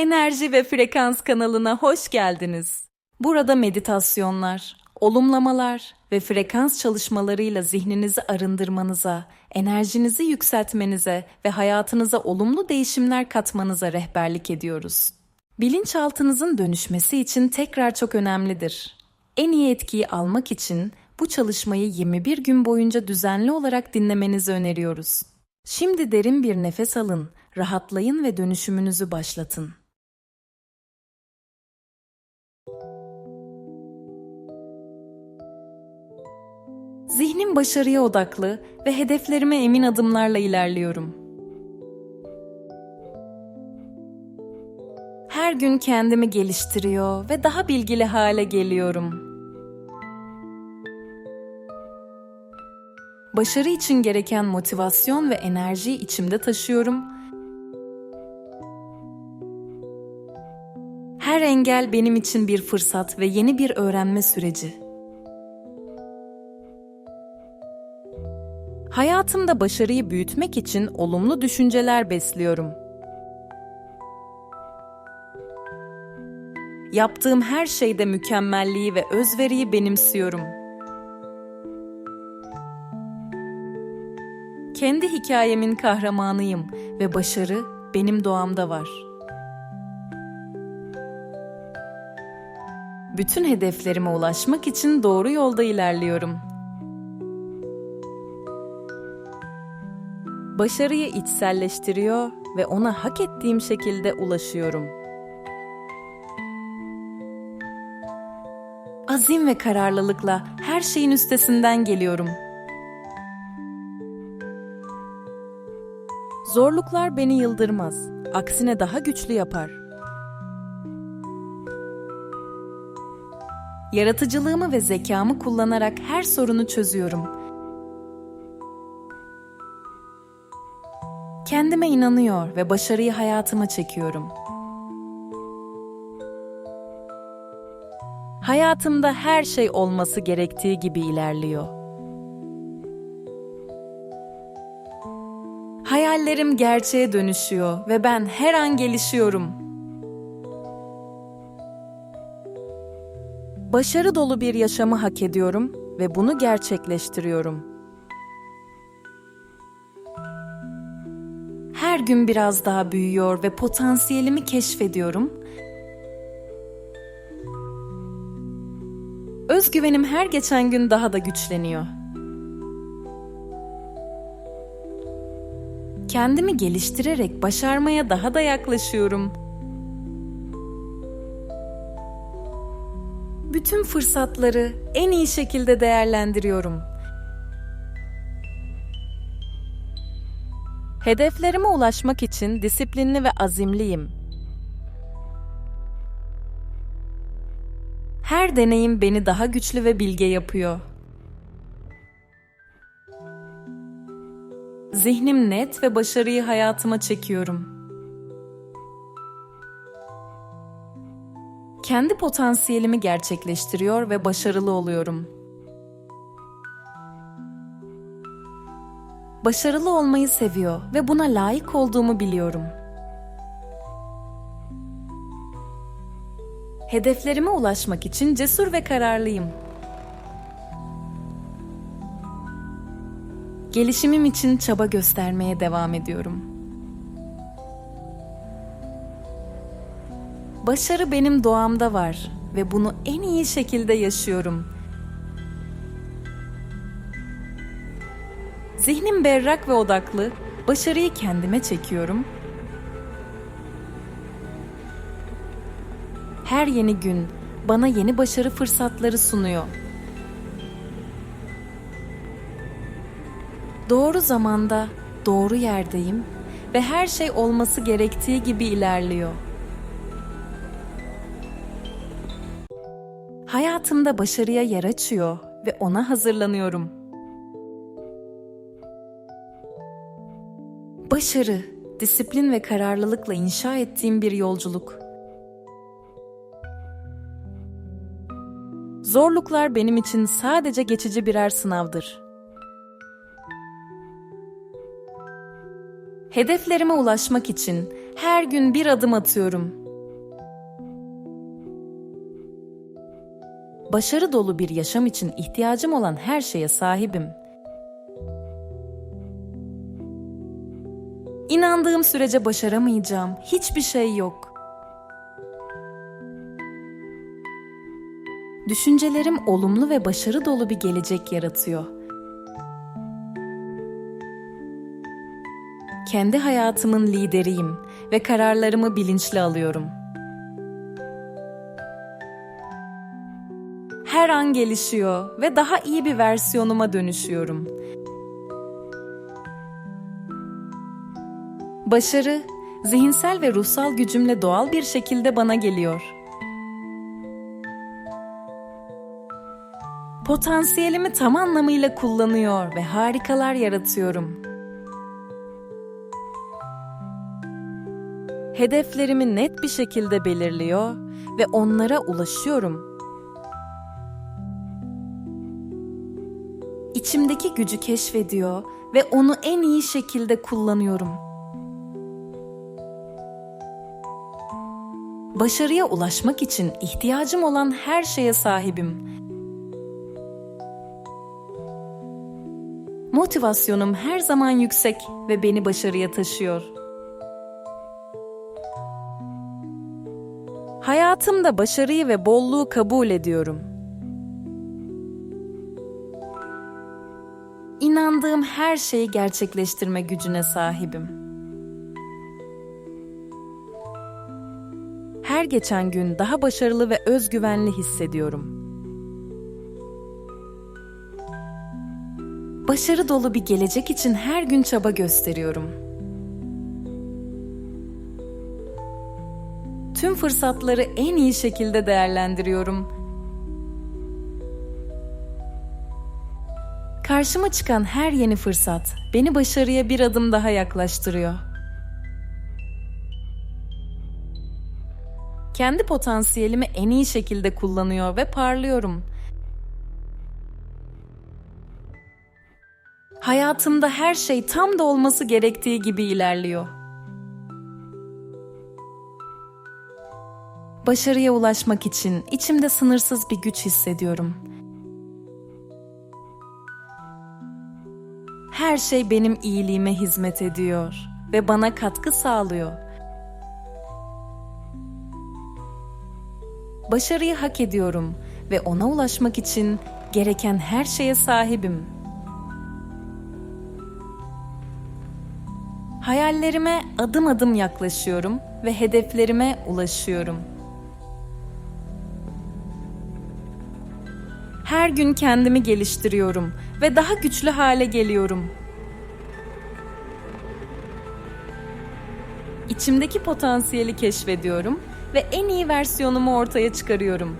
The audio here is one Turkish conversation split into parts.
Enerji ve Frekans kanalına hoş geldiniz. Burada meditasyonlar, olumlamalar ve frekans çalışmalarıyla zihninizi arındırmanıza, enerjinizi yükseltmenize ve hayatınıza olumlu değişimler katmanıza rehberlik ediyoruz. Bilinçaltınızın dönüşmesi için tekrar çok önemlidir. En iyi etkiyi almak için bu çalışmayı 21 gün boyunca düzenli olarak dinlemenizi öneriyoruz. Şimdi derin bir nefes alın, rahatlayın ve dönüşümünüzü başlatın. Zihnim başarıya odaklı ve hedeflerime emin adımlarla ilerliyorum. Her gün kendimi geliştiriyor ve daha bilgili hale geliyorum. Başarı için gereken motivasyon ve enerjiyi içimde taşıyorum. Her engel benim için bir fırsat ve yeni bir öğrenme süreci. Hayatımda başarıyı büyütmek için olumlu düşünceler besliyorum. Yaptığım her şeyde mükemmelliği ve özveriyi benimsiyorum. Kendi hikayemin kahramanıyım ve başarı benim doğamda var. Bütün hedeflerime ulaşmak için doğru yolda ilerliyorum. Başarıyı içselleştiriyor ve ona hak ettiğim şekilde ulaşıyorum. Azim ve kararlılıkla her şeyin üstesinden geliyorum. Zorluklar beni yıldırmaz, aksine daha güçlü yapar. Yaratıcılığımı ve zekamı kullanarak her sorunu çözüyorum. Kendime inanıyor ve başarıyı hayatıma çekiyorum. Hayatımda her şey olması gerektiği gibi ilerliyor. Hayallerim gerçeğe dönüşüyor ve ben her an gelişiyorum. Başarı dolu bir yaşamı hak ediyorum ve bunu gerçekleştiriyorum. Her gün biraz daha büyüyor ve potansiyelimi keşfediyorum. Özgüvenim her geçen gün daha da güçleniyor. Kendimi geliştirerek başarmaya daha da yaklaşıyorum. Bütün fırsatları en iyi şekilde değerlendiriyorum. Hedeflerime ulaşmak için disiplinli ve azimliyim. Her deneyim beni daha güçlü ve bilge yapıyor. Zihnim net ve başarıyı hayatıma çekiyorum. Kendi potansiyelimi gerçekleştiriyor ve başarılı oluyorum. Başarılı olmayı seviyor ve buna layık olduğumu biliyorum. Hedeflerime ulaşmak için cesur ve kararlıyım. Gelişimim için çaba göstermeye devam ediyorum. Başarı benim doğamda var ve bunu en iyi şekilde yaşıyorum. Zihnim berrak ve odaklı, başarıyı kendime çekiyorum. Her yeni gün bana yeni başarı fırsatları sunuyor. Doğru zamanda, doğru yerdeyim ve her şey olması gerektiği gibi ilerliyor. Hayatımda başarıya yer açıyor ve ona hazırlanıyorum. başarı, disiplin ve kararlılıkla inşa ettiğim bir yolculuk. Zorluklar benim için sadece geçici birer sınavdır. Hedeflerime ulaşmak için her gün bir adım atıyorum. Başarı dolu bir yaşam için ihtiyacım olan her şeye sahibim. İnandığım sürece başaramayacağım hiçbir şey yok. Düşüncelerim olumlu ve başarı dolu bir gelecek yaratıyor. Kendi hayatımın lideriyim ve kararlarımı bilinçli alıyorum. Her an gelişiyor ve daha iyi bir versiyonuma dönüşüyorum. Başarı, zihinsel ve ruhsal gücümle doğal bir şekilde bana geliyor. Potansiyelimi tam anlamıyla kullanıyor ve harikalar yaratıyorum. Hedeflerimi net bir şekilde belirliyor ve onlara ulaşıyorum. İçimdeki gücü keşfediyor ve onu en iyi şekilde kullanıyorum. Başarıya ulaşmak için ihtiyacım olan her şeye sahibim. Motivasyonum her zaman yüksek ve beni başarıya taşıyor. Hayatımda başarıyı ve bolluğu kabul ediyorum. İnandığım her şeyi gerçekleştirme gücüne sahibim. Her geçen gün daha başarılı ve özgüvenli hissediyorum. Başarı dolu bir gelecek için her gün çaba gösteriyorum. Tüm fırsatları en iyi şekilde değerlendiriyorum. Karşıma çıkan her yeni fırsat beni başarıya bir adım daha yaklaştırıyor. Kendi potansiyelimi en iyi şekilde kullanıyor ve parlıyorum. Hayatımda her şey tam da olması gerektiği gibi ilerliyor. Başarıya ulaşmak için içimde sınırsız bir güç hissediyorum. Her şey benim iyiliğime hizmet ediyor ve bana katkı sağlıyor. Başarıyı hak ediyorum ve ona ulaşmak için gereken her şeye sahibim. Hayallerime adım adım yaklaşıyorum ve hedeflerime ulaşıyorum. Her gün kendimi geliştiriyorum ve daha güçlü hale geliyorum. İçimdeki potansiyeli keşfediyorum ve en iyi versiyonumu ortaya çıkarıyorum.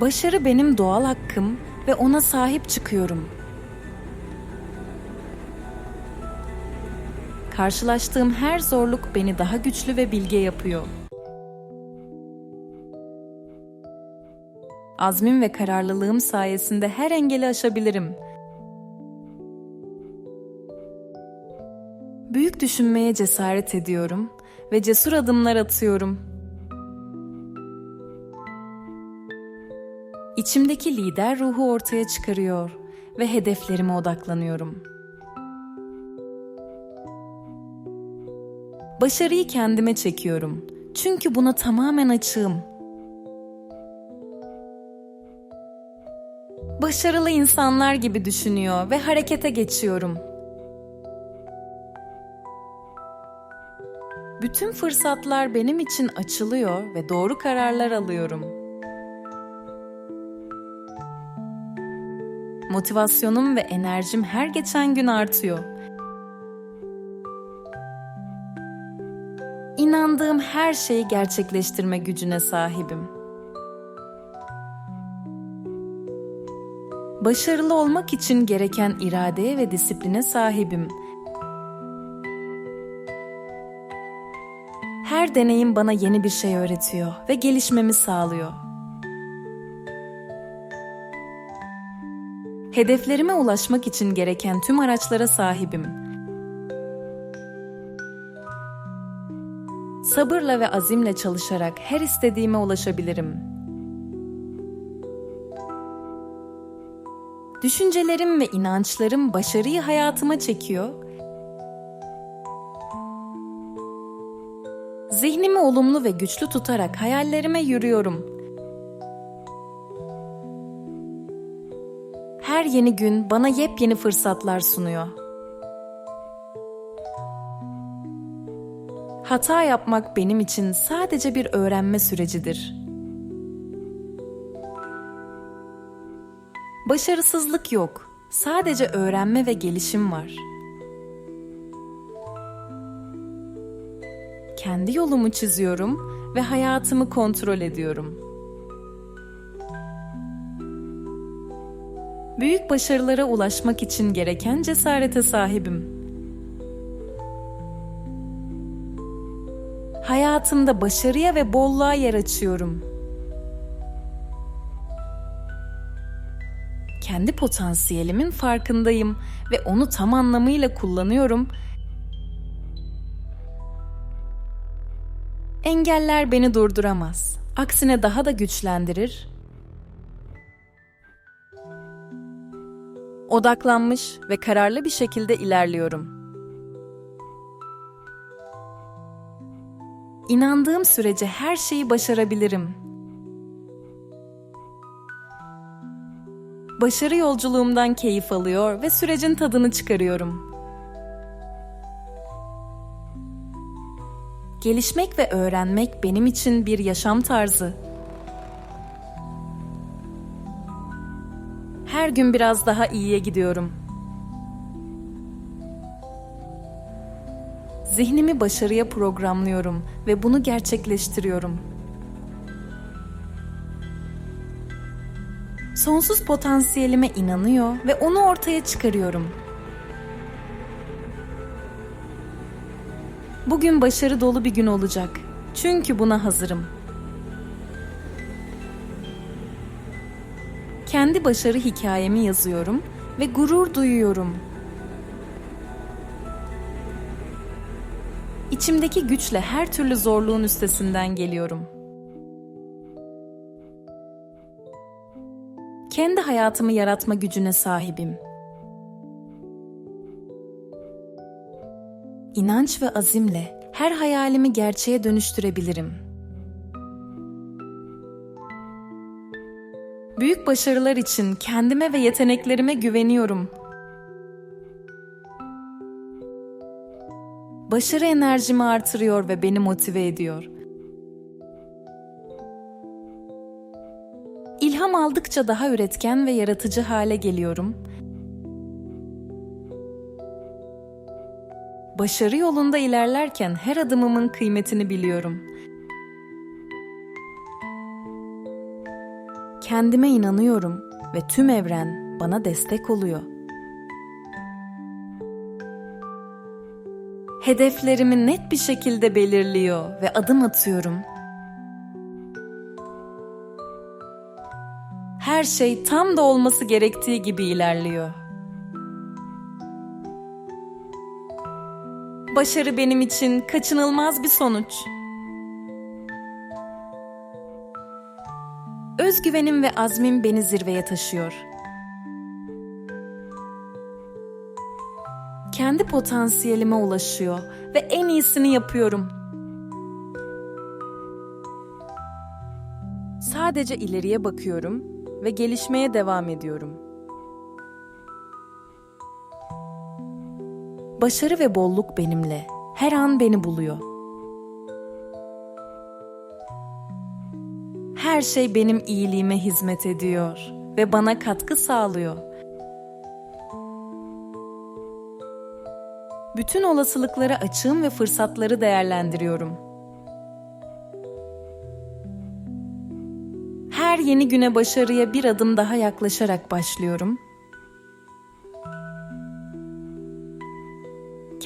Başarı benim doğal hakkım ve ona sahip çıkıyorum. Karşılaştığım her zorluk beni daha güçlü ve bilge yapıyor. Azmim ve kararlılığım sayesinde her engeli aşabilirim. Büyük düşünmeye cesaret ediyorum ve cesur adımlar atıyorum. İçimdeki lider ruhu ortaya çıkarıyor ve hedeflerime odaklanıyorum. Başarıyı kendime çekiyorum. Çünkü buna tamamen açığım. Başarılı insanlar gibi düşünüyor ve harekete geçiyorum. Bütün fırsatlar benim için açılıyor ve doğru kararlar alıyorum. Motivasyonum ve enerjim her geçen gün artıyor. İnandığım her şeyi gerçekleştirme gücüne sahibim. Başarılı olmak için gereken iradeye ve disipline sahibim. Her deneyim bana yeni bir şey öğretiyor ve gelişmemi sağlıyor. Hedeflerime ulaşmak için gereken tüm araçlara sahibim. Sabırla ve azimle çalışarak her istediğime ulaşabilirim. Düşüncelerim ve inançlarım başarıyı hayatıma çekiyor. Zihnimi olumlu ve güçlü tutarak hayallerime yürüyorum. Her yeni gün bana yepyeni fırsatlar sunuyor. Hata yapmak benim için sadece bir öğrenme sürecidir. Başarısızlık yok. Sadece öğrenme ve gelişim var. Kendi yolumu çiziyorum ve hayatımı kontrol ediyorum. Büyük başarılara ulaşmak için gereken cesarete sahibim. Hayatımda başarıya ve bolluğa yer açıyorum. Kendi potansiyelimin farkındayım ve onu tam anlamıyla kullanıyorum. Engeller beni durduramaz. Aksine daha da güçlendirir. Odaklanmış ve kararlı bir şekilde ilerliyorum. İnandığım sürece her şeyi başarabilirim. Başarı yolculuğumdan keyif alıyor ve sürecin tadını çıkarıyorum. Gelişmek ve öğrenmek benim için bir yaşam tarzı. Her gün biraz daha iyiye gidiyorum. Zihnimi başarıya programlıyorum ve bunu gerçekleştiriyorum. Sonsuz potansiyelime inanıyor ve onu ortaya çıkarıyorum. Bugün başarı dolu bir gün olacak. Çünkü buna hazırım. Kendi başarı hikayemi yazıyorum ve gurur duyuyorum. İçimdeki güçle her türlü zorluğun üstesinden geliyorum. Kendi hayatımı yaratma gücüne sahibim. İnanç ve azimle her hayalimi gerçeğe dönüştürebilirim. Büyük başarılar için kendime ve yeteneklerime güveniyorum. Başarı enerjimi artırıyor ve beni motive ediyor. İlham aldıkça daha üretken ve yaratıcı hale geliyorum. Başarı yolunda ilerlerken her adımımın kıymetini biliyorum. Kendime inanıyorum ve tüm evren bana destek oluyor. Hedeflerimi net bir şekilde belirliyor ve adım atıyorum. Her şey tam da olması gerektiği gibi ilerliyor. Başarı benim için kaçınılmaz bir sonuç. Özgüvenim ve azmim beni zirveye taşıyor. Kendi potansiyelime ulaşıyor ve en iyisini yapıyorum. Sadece ileriye bakıyorum ve gelişmeye devam ediyorum. Başarı ve bolluk benimle. Her an beni buluyor. Her şey benim iyiliğime hizmet ediyor ve bana katkı sağlıyor. Bütün olasılıklara açığım ve fırsatları değerlendiriyorum. Her yeni güne başarıya bir adım daha yaklaşarak başlıyorum.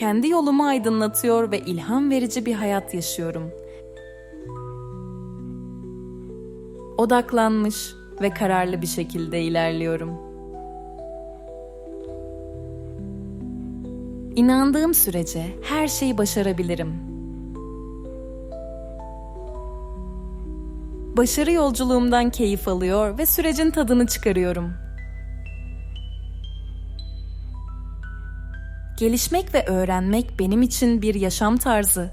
kendi yolumu aydınlatıyor ve ilham verici bir hayat yaşıyorum. Odaklanmış ve kararlı bir şekilde ilerliyorum.'' İnandığım sürece her şeyi başarabilirim. Başarı yolculuğumdan keyif alıyor ve sürecin tadını çıkarıyorum. Gelişmek ve öğrenmek benim için bir yaşam tarzı.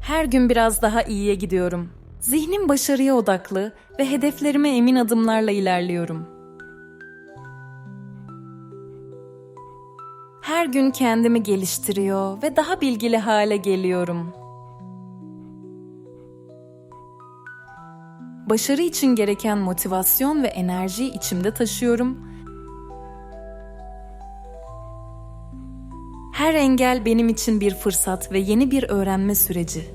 Her gün biraz daha iyiye gidiyorum. Zihnim başarıya odaklı ve hedeflerime emin adımlarla ilerliyorum. Her gün kendimi geliştiriyor ve daha bilgili hale geliyorum. Başarı için gereken motivasyon ve enerjiyi içimde taşıyorum. Her engel benim için bir fırsat ve yeni bir öğrenme süreci.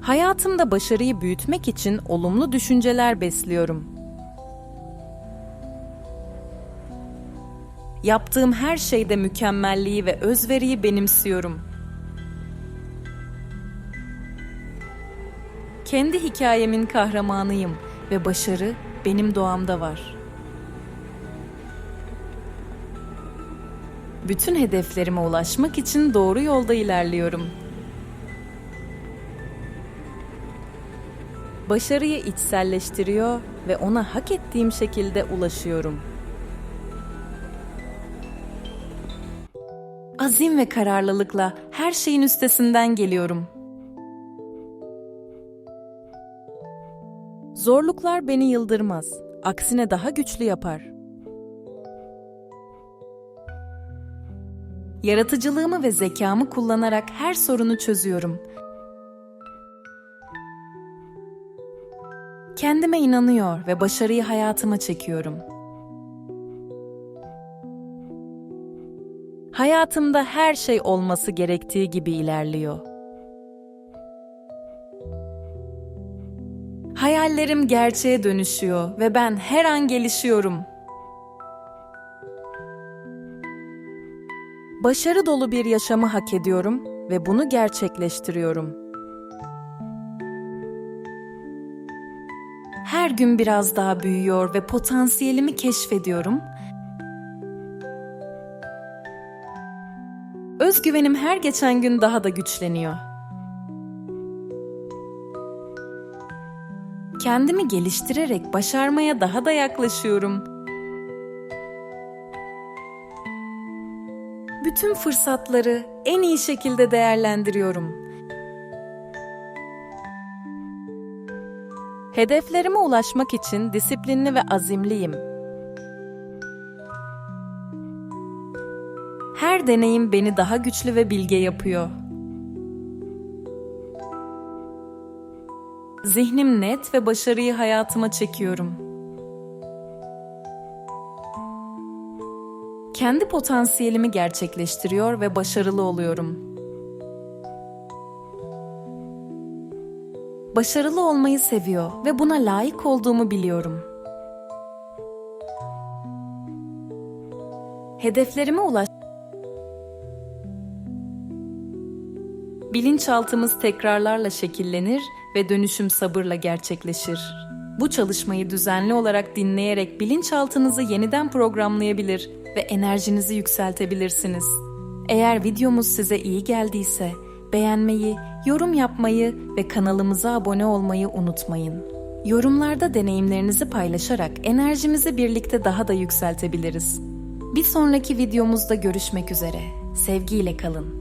Hayatımda başarıyı büyütmek için olumlu düşünceler besliyorum. Yaptığım her şeyde mükemmelliği ve özveriyi benimsiyorum. Kendi hikayemin kahramanıyım ve başarı benim doğamda var. Bütün hedeflerime ulaşmak için doğru yolda ilerliyorum. Başarıyı içselleştiriyor ve ona hak ettiğim şekilde ulaşıyorum. Azim ve kararlılıkla her şeyin üstesinden geliyorum. Zorluklar beni yıldırmaz, aksine daha güçlü yapar. Yaratıcılığımı ve zekamı kullanarak her sorunu çözüyorum. Kendime inanıyor ve başarıyı hayatıma çekiyorum. Hayatımda her şey olması gerektiği gibi ilerliyor. Hayallerim gerçeğe dönüşüyor ve ben her an gelişiyorum. Başarı dolu bir yaşamı hak ediyorum ve bunu gerçekleştiriyorum. Her gün biraz daha büyüyor ve potansiyelimi keşfediyorum. Özgüvenim her geçen gün daha da güçleniyor. Kendimi geliştirerek başarmaya daha da yaklaşıyorum. Bütün fırsatları en iyi şekilde değerlendiriyorum. Hedeflerime ulaşmak için disiplinli ve azimliyim. Her deneyim beni daha güçlü ve bilge yapıyor. Zihnim net ve başarıyı hayatıma çekiyorum. Kendi potansiyelimi gerçekleştiriyor ve başarılı oluyorum. Başarılı olmayı seviyor ve buna layık olduğumu biliyorum. Hedeflerime ulaş Bilinçaltımız tekrarlarla şekillenir ve dönüşüm sabırla gerçekleşir. Bu çalışmayı düzenli olarak dinleyerek bilinçaltınızı yeniden programlayabilir ve enerjinizi yükseltebilirsiniz. Eğer videomuz size iyi geldiyse beğenmeyi, yorum yapmayı ve kanalımıza abone olmayı unutmayın. Yorumlarda deneyimlerinizi paylaşarak enerjimizi birlikte daha da yükseltebiliriz. Bir sonraki videomuzda görüşmek üzere. Sevgiyle kalın.